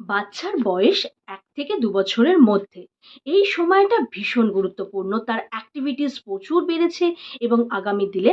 বাচ্চার বয়স এক থেকে দু বছরের মধ্যে। এই সময়টা ভীষণ গুরুত্বপূর্ণ। তার অ্যাক্টিভিটিস প্রচুর বেড়েছে এবং আগামী দিনে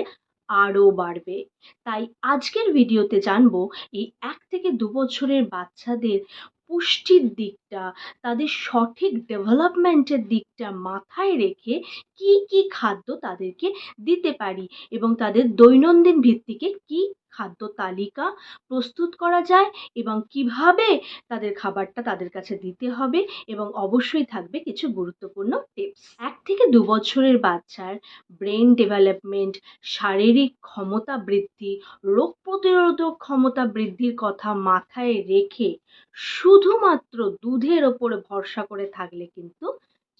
আরও বাড়বে। তাই আজকের ভিডিওতে জানব, এই এক থেকে দু বছরের বাচ্চাদের পুষ্টির দিকটা, তাদের সঠিক ডেভেলপমেন্টের দিকটা মাথায় রেখে কি কি খাদ্য তাদেরকে দিতে পারি এবং তাদের দৈনন্দিন ভিত্তিকে কি খাদ্য তালিকা প্রস্তুত করা যায় এবং কীভাবে তাদের খাবারটা তাদের কাছে দিতে হবে এবং অবশ্যই থাকবে কিছু গুরুত্বপূর্ণ টিপস এক থেকে দু বছরের বাচ্চার ব্রেন ডেভেলপমেন্ট শারীরিক ক্ষমতা বৃদ্ধি, রোগ প্রতিরোধক ক্ষমতা বৃদ্ধির কথা মাথায় রেখে শুধুমাত্র দুধের ওপর ভরসা করে থাকলে কিন্তু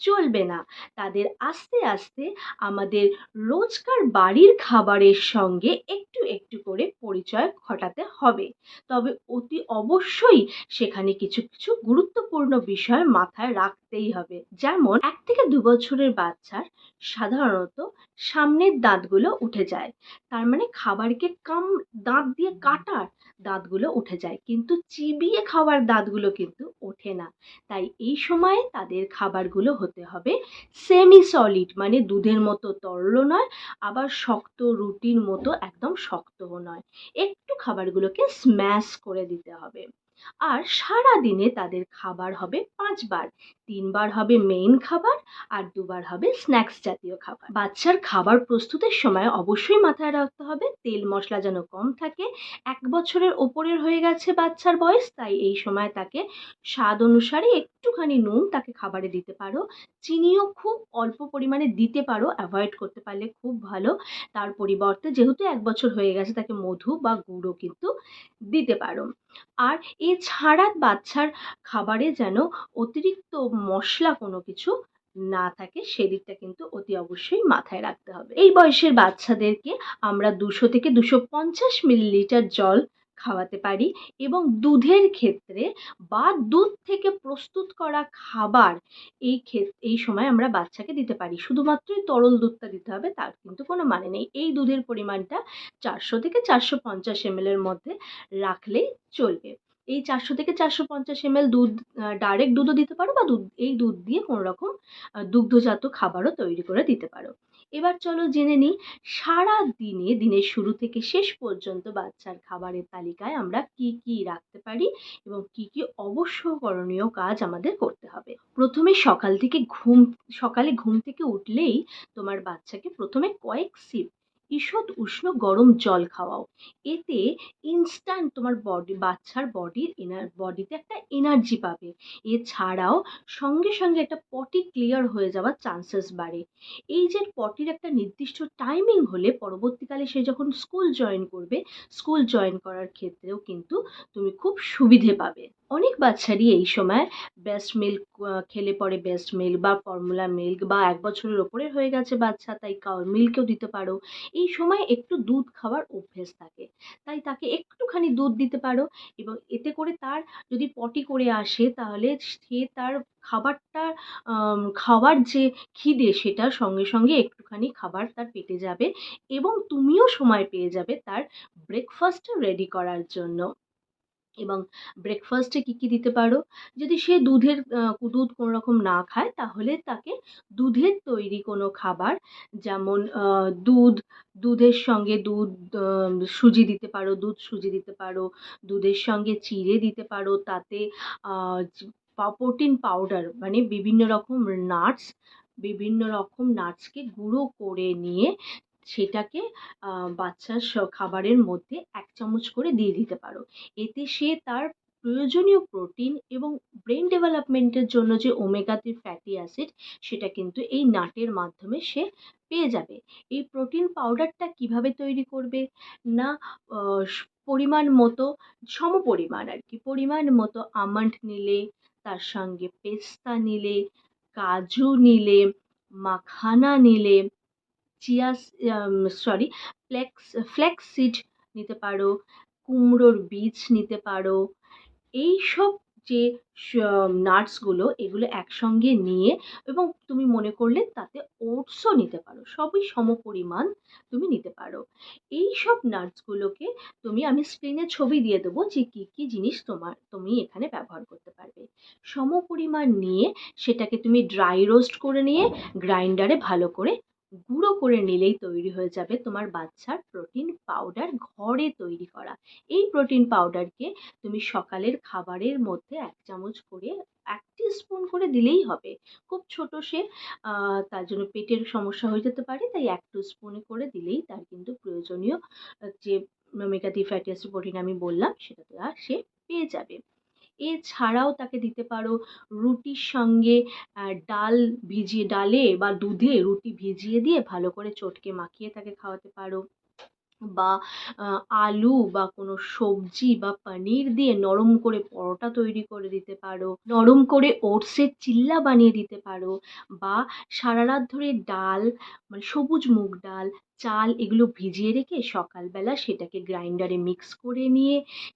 চলবে না। তাদের আস্তে আস্তে আমাদের রোজকার বাড়ির খাবারের সঙ্গে একটু একটু করে পরিচয় ঘটাতে হবে। তবে অতি অবশ্যই সেখানে কিছু কিছু গুরুত্বপূর্ণ বিষয় মাথায় রাখতেই হবে। যেমন, এক থেকে দু বছরের বাচ্চার সাধারণত সামনের দাঁতগুলো উঠে যায়। তার মানে খাবারকে কাম, দাঁত দিয়ে কাটার দাঁতগুলো উঠে যায়। কিন্তু চিবিয়ে খাওয়ার দাঁতগুলো কিন্তু ওঠে না। তাই এই সময়ে তাদের খাবারগুলো হতে হবে। সেমি সলিড মানে দুধের মতো তরল নয়, আবার শক্ত রুটির মতো একদম শক্তও নয়। একটু খাবারগুলোকে স্ম্যাশ করে দিতে হবে। আর সারা দিনে তাদের খাবার হবে পাঁচবার। তিনবার হবে মেইন খাবার আর দুবার হবে স্ন্যাক্স জাতীয় খাবার। বাচ্চার খাবার প্রস্তুতের সময় অবশ্যই মাথায় রাখতে হবে, তেল মশলা যেন কম থাকে। এক বছরের ওপরের হয়ে গেছে বাচ্চার বয়স, তাই এই সময় তাকে স্বাদ অনুসারে একটুখানি নুন তাকে খাবারে দিতে পারো। চিনিও খুব অল্প পরিমাণে দিতে পারো অ্যাভয়েড করতে পারলে খুব ভালো। তার পরিবর্তে যেহেতু এক বছর হয়ে গেছে তাকে মধু বা গুঁড়ো কিন্তু দিতে পারো। আর এছাড়া বাচ্চার খাবারে যেন অতিরিক্ত মশলা কোনো কিছু না থাকে, সেদিকটা কিন্তু অতি অবশ্যই মাথায় রাখতে হবে। এই বয়সের বাচ্চাদেরকে আমরা দুশো থেকে দুশো পঞ্চাশ মিলিলিটার জল খাওয়াতে পারি এবং দুধের ক্ষেত্রে বা দুধ থেকে প্রস্তুত করা খাবার এই ক্ষেত, এই সময় আমরা বাচ্চাকে দিতে পারি। শুধুমাত্রই তরল দুধটা দিতে হবে, তার কিন্তু কোনো মানে নেই। এই দুধের পরিমাণটা চারশো থেকে চারশো পঞ্চাশ এমএলের মধ্যে রাখলেই চলবে। এই চারশো থেকে চারশো পঞ্চাশ এমএল দুধ ডাইরেক্ট দুধও দিতে পারো বা দুধ, এই দুধ দিয়ে কোনো রকম দুগ্ধজাত খাবারও তৈরি করে দিতে পারো। এবার চলো জেনে নিই, সারা দিনে, দিনের শুরু থেকে শেষ পর্যন্ত বাচ্চার খাবারের তালিকায় আমরা কি কি রাখতে পারি এবং কি কি অবশ্য করণীয় কাজ আমাদের করতে হবে। প্রথমে সকাল থেকে ঘুম, সকালে ঘুম থেকে উঠলেই তোমার বাচ্চাকে প্রথমে কয়েক সিপ ঈষৎ উষ্ণ গরম জল খাওয়াও। এতে ইনস্ট্যান্ট তোমার বডি বাচ্চার বডির এনার বডিতে একটা এনার্জি পাবে। এছাড়াও সঙ্গে সঙ্গে একটা পটি ক্লিয়ার হয়ে যাওয়ার চান্সেস বাড়ে। এই যে পটির একটা নির্দিষ্ট টাইমিং হলে পরবর্তীকালে সে যখন স্কুল জয়েন করবে স্কুল জয়েন করার ক্ষেত্রেও কিন্তু তুমি খুব সুবিধে পাবে। অনেক বাচ্চারই এই সময় ব্রেস্ট মিল্ক খেলে পরে ব্রেস্ট মিল্ক বা ফর্মুলা মিল্ক বা এক বছরের ওপরে হয়ে গেছে বাচ্চা, তাই কাউ মিল্কও দিতে পারো। এই সময় একটু দুধ খাওয়ার অভ্যেস থাকে, তাই তাকে একটুখানি দুধ দিতে পারো এবং এতে করে তার যদি পটি করে আসে, তাহলে সে তার খাবারটা খাওয়ার যে খিদে সেটা সঙ্গে সঙ্গে একটুখানি খাবার তার পেটে যাবে এবং তুমিও সময় পেয়ে যাবে তার ব্রেকফাস্ট রেডি করার জন্য। এবং ব্রেকফাস্টে কী কী দিতে পারো? যদি সে দুধের দুধ কোনো রকম না খায়, তাহলে তাকে দুধের তৈরি কোনো খাবার, যেমন দুধ, দুধের সঙ্গে দুধ সুজি দিতে পারো, দুধ সুজি দিতে পারো, দুধের সঙ্গে চিড়ে দিতে পারো, তাতে প্রোটিন পাউডার মানে বিভিন্ন রকম নাটস বিভিন্ন রকম নাটসকে গুঁড়ো করে নিয়ে সেটাকে বাচ্চার খাবারের মধ্যে এক চামচ করে দিয়ে দিতে পারো। এতে সে তার প্রয়োজনীয় প্রোটিন এবং ব্রেন ডেভেলপমেন্টের জন্য যে ওমেগা থ্রি ফ্যাটি অ্যাসিড, সেটা কিন্তু এই নাটের মাধ্যমে সে পেয়ে যাবে। এই প্রোটিন পাউডারটা কীভাবে তৈরি করবে? না পরিমাণ মতো, সমপরিমাণ আর কি, পরিমাণ মতো আমন্ড নিলে, তার সঙ্গে পেস্তা নিলে, কাজু নিলে, মাখানা নিলে chia sorry flax flax seed নিতে পারো, কুমড়োর বীজ নিতে পারো। এই সব যে নাটসগুলো এগুলো একসঙ্গে নিয়ে এবং তুমি মনে করলে তাতে ওটসও নিতে পারো, সবই সমপরিমাণ তুমি নিতে পারো। এই সব নাটসগুলোকে তুমি, আমি স্ক্রিনে ছবি দিয়ে দেবো যে, কী কী জিনিস তোমার, তুমি এখানে ব্যবহার করতে পারবে। সমপরিমাণ নিয়ে সেটাকে তুমি ড্রাই রোস্ট করে নিয়ে গ্রাইন্ডারে ভালো করে গুঁড়ো করে নিলেই তৈরি হয়ে যাবে তোমার বাচ্চার প্রোটিন পাউডার ঘরে তৈরি করা। এই প্রোটিন পাউডারকে তুমি সকালের খাবারের মধ্যে এক চামচ করে, এক স্পুন করে দিলেই হবে। খুব ছোট সে তার জন্য পেটের সমস্যা হয়ে যেতে পারে, তাই এক টু স্পুনে করে দিলেই তার কিন্তু প্রয়োজনীয়, যে omega three fatty acid protein আমি বললাম সেটা সে পেয়ে যাবে। এছাড়াও তাকে দিতে পারো রুটির সঙ্গে ডাল ভিজিয়ে, ডালে বা দুধে রুটি ভিজিয়ে দিয়ে ভালো করে চটকে মাখিয়ে তাকে খাওয়াতে পারো। বা আলু বা কোনো সবজি বা পনির দিয়ে নরম করে পরোটা তৈরি করে দিতে পারো। নরম করে ওটসের চিল্লা বানিয়ে দিতে পারো। বা সারা রাত ধরে ডাল মানে সবুজ মুগ ডাল চাল এগুলো ভিজিয়ে রেখে সকালবেলা সেটাকে গ্রাইন্ডারে মিক্স করে নিয়ে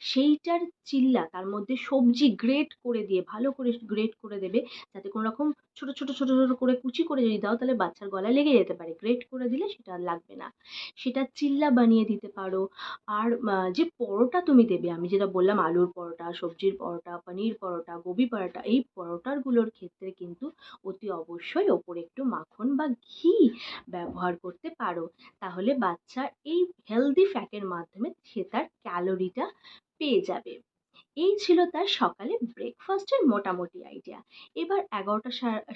সেইটার চিল্লা, তার মধ্যে সবজি গ্রেট করে দিয়ে, ভালো করে গ্রেট করে দেবে, যাতে কোনো রকম ছোটো ছোটো ছোটো ছোটো করে কুচি করে যদি দাও, তাহলে বাচ্চার গলায় লেগে যেতে পারে। গ্রেট করে দিলে সেটা লাগবে না। সেটা চিল্লা বানিয়ে দিতে পারো। আর যে পরোটা তুমি দেবে, আমি যেটা বললাম আলুর পরোটা, সবজির পরোটা, পনির পরোটা, গোবি পরোটা, এই পরোটাগুলোর ক্ষেত্রে কিন্তু অতি অবশ্যই ওপরে একটু মাখন বা ঘি ব্যবহার করতে পারো। তাহলে বাচ্চা এই হেলদি ফ্যাটের মাধ্যমে সে তার ক্যালোরিটা পেয়ে যাবে। এই ছিল তার সকালে ব্রেকফাস্টের মোটামুটি আইডিয়া এবার এগারোটা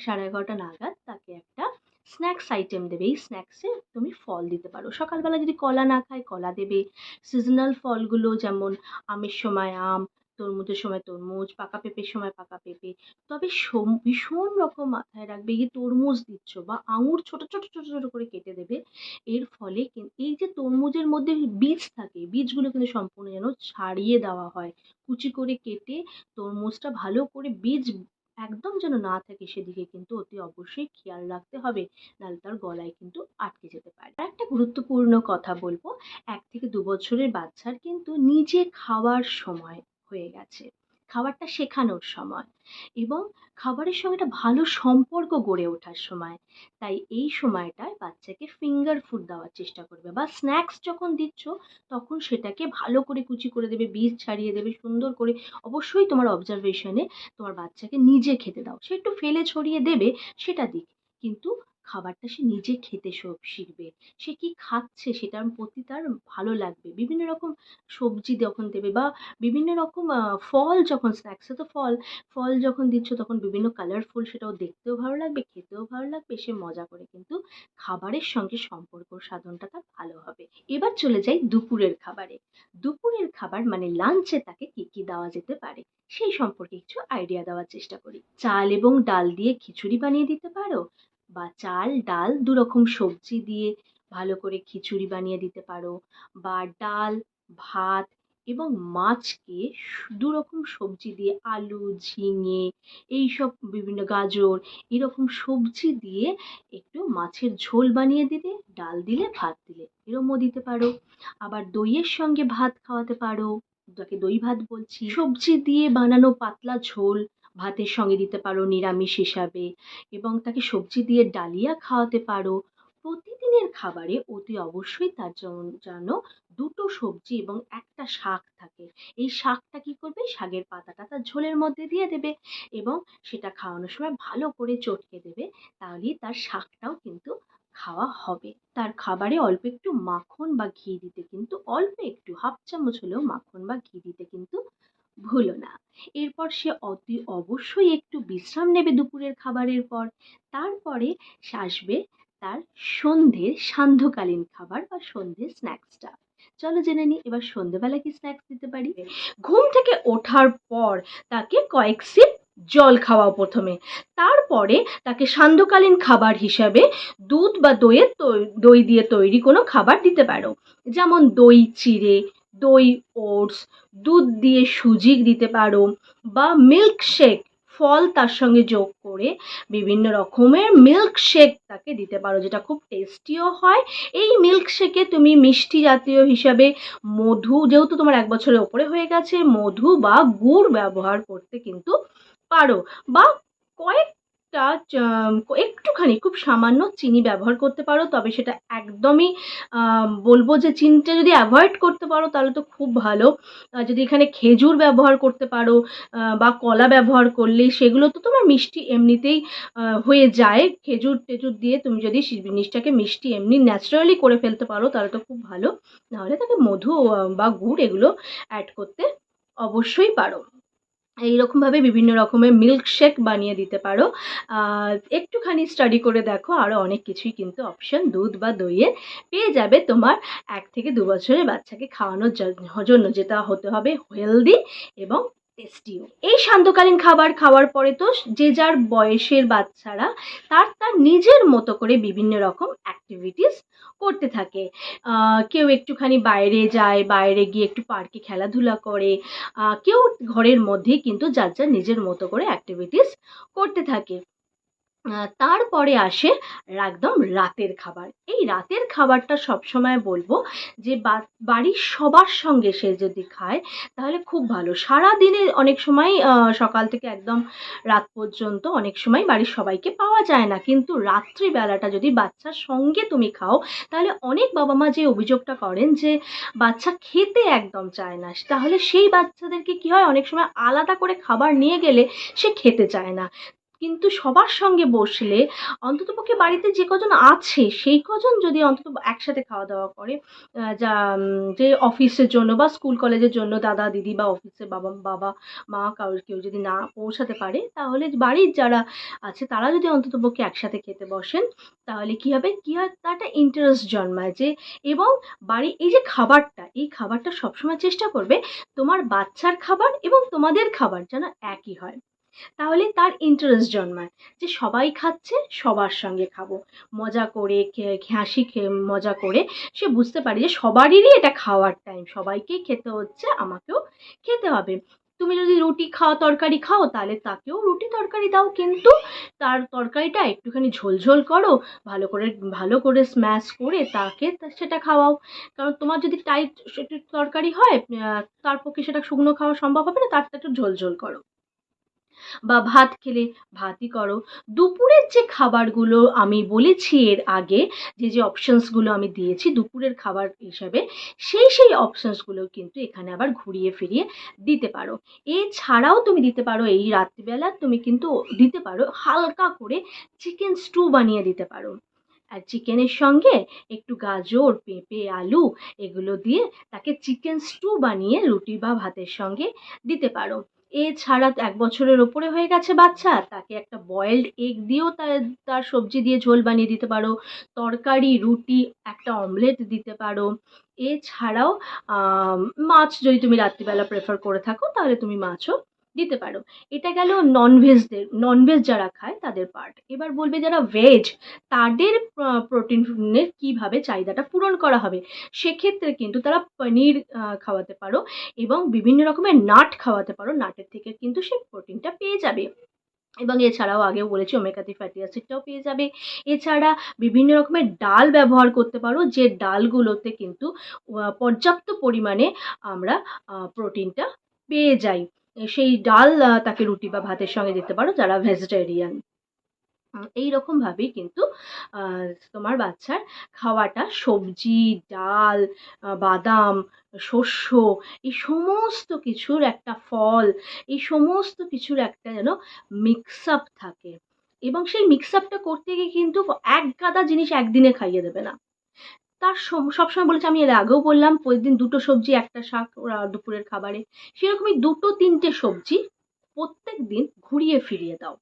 সাড়ে এগারোটা নাগাদ তাকে একটা স্ন্যাক্স আইটেম দেবে। এই স্ন্যাক্সে তুমি ফল দিতে পারো। সকালবেলা যদি কলা না খায়, কলা দেবে। সিজনাল ফলগুলো যেমন আমের সময় আম তরমুজের সময় তরমুজ, পাকা পেঁপের সময় পাকা পেঁপে। তবে ভীষণ রকম মাথায় রাখবে এই যে তরমুজ দিচ্ছ বা আঙুর ছোট ছোট ছোট ছোট করে কেটে দেবে, এর ফলে এই যে তরমুজের মধ্যে বীজ থাকে, বীজগুলো কিন্তু সম্পূর্ণ যেন ছাড়িয়ে দেওয়া হয়। কুচি করে কেটে তরমুজটা ভালো করে বীজ একদম যেন না থাকে সেদিকে কিন্তু অতি অবশ্যই খেয়াল রাখতে হবে, নাহলে তার গলায় কিন্তু আটকে যেতে পারে। একটা গুরুত্বপূর্ণ কথা বলব, এক থেকে দু বছরের বাচ্চার কিন্তু নিজে খাওয়ার সময় হয়ে গেছে। খাবারটা শেখানোর সময় এবং খাবারের সঙ্গে একটা ভালো সম্পর্ক গড়ে ওঠার সময়। তাই এই সময়টায় বাচ্চাকে ফিঙ্গার ফুড দেওয়ার চেষ্টা করবে বা স্ন্যাক্স যখন দিচ্ছ তখন সেটাকে ভালো করে কুচি করে দেবে, বীজ ছাড়িয়ে দেবে, সুন্দর করে অবশ্যই তোমার অবজারভেশনে তোমার বাচ্চাকে নিজে খেতে দাও। সে একটু ফেলে ছড়িয়ে দেবে সেটা দিক। কিন্তু খাবারটা সে নিজে খেতে শিখবে। সে কি খাচ্ছে সেটার প্রতি তার ভালো লাগবে। বিভিন্ন রকম সবজি যখন দেবে বা বিভিন্ন রকম ফল যখন স্ন্যাক্সে তো ফল ফল যখন দিচ্ছ তখন বিভিন্ন কালারফুল সেটাও দেখতেও ভালো লাগবে, খেতেও ভালো লাগবে, সে মজা করে কিন্তু খাবারের সঙ্গে সম্পর্ক সাধনটা তার ভালো হবে। এবার চলে যাই দুপুরের খাবারে। দুপুরের খাবার মানে লাঞ্চে তাকে কি কি দেওয়া যেতে পারে, সেই সম্পর্কে কিছু আইডিয়া দেওয়ার চেষ্টা করি। চাল এবং ডাল দিয়ে খিচুড়ি বানিয়ে দিতে পারো বা চাল, ডাল দু রকম সবজি দিয়ে ভালো করে খিচুড়ি বানিয়ে দিতে পারো বা ডাল, ভাত এবং মাছকে সু- দু রকম সবজি দিয়ে আলু, ঝিঙে এইসব বিভিন্ন গাজর এরকম সবজি দিয়ে একটু মাছের ঝোল বানিয়ে দিলে, ডাল দিলে, ভাত দিলে এরমও দিতে পারো। আবার দইয়ের সঙ্গে ভাত খাওয়াতে পারো। যাকে দই ভাত বলছি। সবজি দিয়ে বানানো পাতলা ঝোল ভাতের সঙ্গে দিতে পারো, নিরামিষ হিসাবে এবং তাকে সবজি দিয়ে ডালিয়া খাওয়াতে পারো। প্রতিদিনের খাবারে অতি অবশ্যই তার যেন দুটো সবজি এবং একটা শাক থাকে। এই শাকটা কি করবে? শাকের পাতাটা তার ঝোলের মধ্যে দিয়ে দেবে এবং সেটা খাওয়ানোর সময় ভালো করে চটকে দেবে, তাহলেই তার শাকটাও কিন্তু খাওয়া হবে। তার খাবারে অল্প একটু মাখন বা ঘি দিতে কিন্তু, অল্প একটু হাফ চামচ হলেও মাখন বা ঘি দিতে কিন্তু ভুলো না। এরপর সে অতি অবশ্যই একটু বিশ্রাম নেবে দুপুরের খাবারের পর। তারপরে সে আসবে তার সন্ধ্যের সান্ধ্যকালীন খাবার বা সন্ধ্যের স্ন্যাক্সটা চলো জেনে নিই এবার সন্ধ্যেবেলা কি স্ন্যাক্স দিতে পারি? ঘুম থেকে ওঠার পর তাকে কয়েক সিপ জল খাওয়াও প্রথমে। তারপরে তাকে সান্ধ্যকালীন খাবার হিসাবে দুধ বা দইয়ের দই দিয়ে তৈরি কোনো খাবার দিতে পারো। যেমন দই, চিড়ে দই, ওটস, দুধ দিয়ে সুজি দিতে পারো বা মিল্ক শেক ফল তার সঙ্গে যোগ করে বিভিন্ন রকমের মিল্ক শেক তাকে দিতে পারো, যেটা খুব টেস্টিও হয়। এই মিল্ক শেকে তুমি মিষ্টি জাতীয় হিসাবে মধু, যেহেতু তোমার এক বছরের ওপরে হয়ে গেছে, মধু বা গুড় ব্যবহার করতে কিন্তু পারো বা কয়েকটা চা- একটুখানি খুব সামান্য চিনি ব্যবহার করতে পারো, তবে সেটা একদমই বলব যে চিনিটা যদি অ্যাভয়েড করতে পারো তাহলে তো খুব ভালো। যদি এখানে খেজুর ব্যবহার করতে পারো বা কলা ব্যবহার করলে সেগুলো তো তোমার মিষ্টি এমনিতেই হয়ে যায়। খেজুর টেজুর দিয়ে তুমি যদি জিনিসটাকে মিষ্টি এমনি ন্যাচারালি করে ফেলতে পারো তাহলে তো খুব ভালো। নাহলে তাকে মধু বা গুড় এগুলো অ্যাড করতে অবশ্যই পারো। এইরকমভাবে বিভিন্ন রকমের মিল্কশেক বানিয়ে দিতে পারো। একটুখানি স্টাডি করে দেখো আরও অনেক কিছুই কিন্তু অপশন দুধ বা দইয়ে পেয়ে যাবে তোমার এক থেকে দু বছরের বাচ্চাকে খাওয়ানোর জন্য জন্য। যেটা হতে হবে হেলদি এবং টেস্টিও। এই শান্তকালীন খাবার খাওয়ার পরে তো যে যার বয়সের বাচ্চারা, তার তার নিজের মতো করে বিভিন্ন রকম অ্যাক্টিভিটিস করতে থাকে। কেউ একটুখানি বাইরে যায়, বাইরে গিয়ে একটু পার্কে খেলাধুলা করে কেউ ঘরের মধ্যেই কিন্তু যার যার নিজের মতো করে অ্যাক্টিভিটিস করতে থাকে। তারপরে আসে একদম রাতের খাবার। এই রাতের খাবারটা সবসময় বলব যে বাড়ির সবার সঙ্গে সে যদি খায়, তাহলে খুব ভালো। সারা দিনে অনেক সময় সকাল থেকে একদম রাত পর্যন্ত অনেক সময় বাড়ির সবাইকে পাওয়া যায় না। কিন্তু রাত্রিবেলাটা যদি বাচ্চার সঙ্গে তুমি খাও, তাহলে অনেক বাবা মা যে অভিযোগটা করেন যে, বাচ্চা খেতে একদম চায় না। তাহলে সেই বাচ্চাদেরকে কি হয়? অনেক সময় আলাদা করে খাবার নিয়ে গেলে সে খেতে চায় না। কিন্তু সবার সঙ্গে বসলে অন্ততপক্ষে বাড়িতে যে কজন আছে, সেই কজন যদি অন্তত একসাথে খাওয়া দাওয়া করে যা যে অফিসের জন্য বা স্কুল কলেজের জন্য দাদা, দিদি বা অফিসে বাবা বাবা, মা কারোর কেউ যদি না পৌঁছাতে পারে, তাহলে বাড়ির যারা আছে, তারা যদি অন্ততপক্ষে একসাথে খেতে বসেন, তাহলে কি হবে? কী হয়? তার একটা ইন্টারেস্ট জন্মায় যে, এবং বাড়ি, এই যে খাবারটা, এই খাবারটা সবসময় চেষ্টা করবে তোমার বাচ্চার খাবার এবং তোমাদের খাবার যেন একই হয়। তাহলে তার ইন্টারেস্ট জন্মায় যে সবাই খাচ্ছে, সবার সঙ্গে খাব। মজা করে হাসি মজা করে সে বুঝতে পারে যে সবারই এটা খাওয়ার টাইম সবাইকেই খেতে হচ্ছে, আমাকেও খেতে হবে। তুমি যদি রুটি খাও, তরকারি খাও, তাহলে তাকেও রুটি তরকারি দাও, কিন্তু তার তরকারিটা একটুখানি ঝোলঝোল করো, ভালো করে ভালো করে স্ম্যাশ করে তাকে সেটা খাওয়াও। কারণ তোমার যদি টাইট তরকারি হয় তার পক্ষে সেটা শুকনো খাওয়া সম্ভব হবে না, তার একটু ঝোলঝোল করো। বা ভাত খেলে ভাতই করো। দুপুরের যে খাবারগুলো আমি বলেছি এর আগে, যে যে অপশনসগুলো আমি দিয়েছি দুপুরের খাবার হিসাবে, সেই সেই অপশনসগুলো কিন্তু এখানে আবার ঘুরিয়ে ফিরিয়ে দিতে পারো। এছাড়াও তুমি দিতে পারো এই রাত্রিবেলা তুমি কিন্তু দিতে পারো হালকা করে চিকেন স্টু বানিয়ে দিতে পারো। আর চিকেনের সঙ্গে একটু গাজর, পেঁপে, আলু এগুলো দিয়ে তাকে চিকেন স্টু বানিয়ে রুটি বা ভাতের সঙ্গে দিতে পারো। এছাড়া এক বছরের ওপরে হয়ে গেছে বাচ্চা। তাকে একটা বয়েলড এগ দিয়েও তার সবজি দিয়ে ঝোল বানিয়ে দিতে পারো। তরকারি, রুটি, একটা অমলেট দিতে পারো। এছাড়াও মাছ যদি তুমি রাত্রিবেলা প্রেফার করে থাকো, তাহলে তুমি মাছও দিতে পারো। এটা গেল ননভেজদের ননভেজ যারা খায় তাদের পার্ট এবার বলবে যারা ভেজ তাদের প্রোটিনের কীভাবে চাহিদাটা পূরণ করা হবে? সেক্ষেত্রে কিন্তু তারা পনির খাওয়াতে পারো এবং বিভিন্ন রকমের নাট খাওয়াতে পারো। নাটের থেকে কিন্তু সে প্রোটিনটা পেয়ে যাবে। এবং এছাড়াও আগেও বলেছি ওমেকাতি ফ্যাটি অ্যাসিডটাও পেয়ে যাবে। এছাড়া বিভিন্ন রকমের ডাল ব্যবহার করতে পারো, যে ডালগুলোতে কিন্তু পর্যাপ্ত পরিমাণে আমরা প্রোটিনটা পেয়ে যাই। সেই ডাল তাকে রুটি বা ভাতের সঙ্গে দিতে পারো যারা ভেজিটেরিয়ান এই রকমভাবেই কিন্তু তোমার বাচ্চার খাওয়াটা, সবজি, ডাল বাদাম, শস্য, এই সমস্ত কিছুর একটা ফল, এই সমস্ত কিছুর একটা যেন মিক্স আপ থাকে। এবং সেই মিক্স আপটা করতে গিয়ে কিন্তু এক গাদা জিনিস একদিনে খাইয়ে দেবে না। তার সব- সবসময় বলেছে, আমি এর আগেও বললাম, প্রতিদিন দুটো সবজি, একটা শাক, ওরা দুপুরের খাবারে। সেরকমই দুটো, তিনটে সবজি প্রত্যেক দিন ঘুরিয়ে ফিরিয়ে দাও।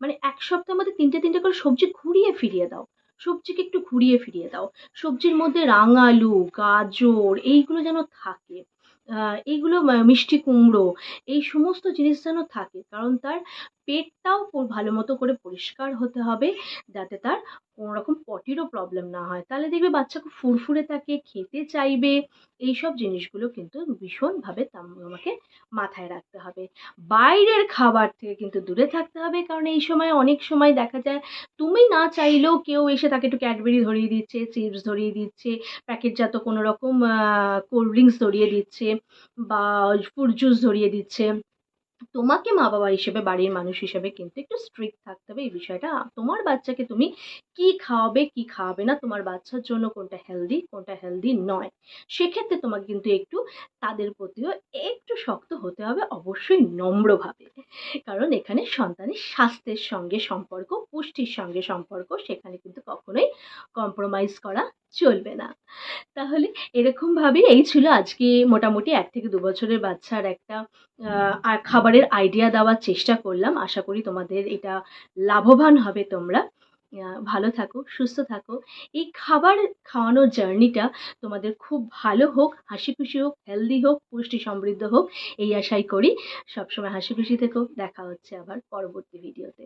মানে এক সপ্তাহের মধ্যে তিনটে তিনটে করে সবজি ঘুরিয়ে ফিরিয়ে দাও। সবজিকে একটু ঘুরিয়ে ফিরিয়ে দাও। সবজির মধ্যে রাঙালু, গাজর, এইগুলো যেন থাকে এইগুলো মিষ্টি কুমড়ো, এই সমস্ত জিনিস যেন থাকে। কারণ তার পেটটাও ভালো মতো করে পরিষ্কার হতে হবে, যাতে তার কোনো রকম পটিরও প্রবলেম না হয়। তাহলে দেখবে বাচ্চা খুব ফুরফুরে থাকে, খেতে চাইবে। এইসব জিনিসগুলো কিন্তু ভীষণভাবে আমাকে মাথায় রাখতে হবে। বাইরের খাবার থেকে কিন্তু দূরে থাকতে হবে, কারণ এই সময় অনেক সময় দেখা যায় তুমি না চাইলেও কেউ এসে তাকে একটু ক্যাডবেরি ধরিয়ে দিচ্ছে, চিপস ধরিয়ে দিচ্ছে, প্যাকেটজাত কোনো রকম কোল্ড ড্রিঙ্কস ধরিয়ে দিচ্ছে বা ফ্রুট জুস ধরিয়ে দিচ্ছে। তোমাকে মা বাবা হিসেবে, বাড়ির মানুষ হিসেবে কিন্তু একটু স্ট্রিক্ট থাকতে হবে। এই বিষয়টা, তোমার বাচ্চাকে তুমি কি খাওয়াবে কি খাওয়াবে না, তোমার বাচ্চার জন্য কোনটা হেলদি কোনটা হেলদি নয়, সেক্ষেত্রে তোমাকে কিন্তু একটু তাদের প্রতিও একটু শক্ত হতে হবে, অবশ্যই নম্রভাবে। কারণ এখানে সন্তানের স্বাস্থ্যের সঙ্গে সম্পর্ক, পুষ্টির সঙ্গে সম্পর্ক, সেখানে কিন্তু কখনোই কম্প্রোমাইজ করা চলবে না। তাহলে এরকমভাবে এই ছিল আজকে মোটামুটি এক থেকে দু বছরের বাচ্চার একটা খাবারের আইডিয়া দেওয়ার চেষ্টা করলাম। আশা করি তোমাদের এটা লাভবান হবে তোমরা। ভালো থাকো, সুস্থ থাকো। এই খাবার খাওয়ানোর জার্নিটা তোমাদের খুব ভালো হোক, হাসি খুশি হোক হেলদি হোক, পুষ্টি সমৃদ্ধ হোক, এই আশাই করি। সবসময় হাসি খুশি থেকো। দেখা হচ্ছে আবার পরবর্তী ভিডিওতে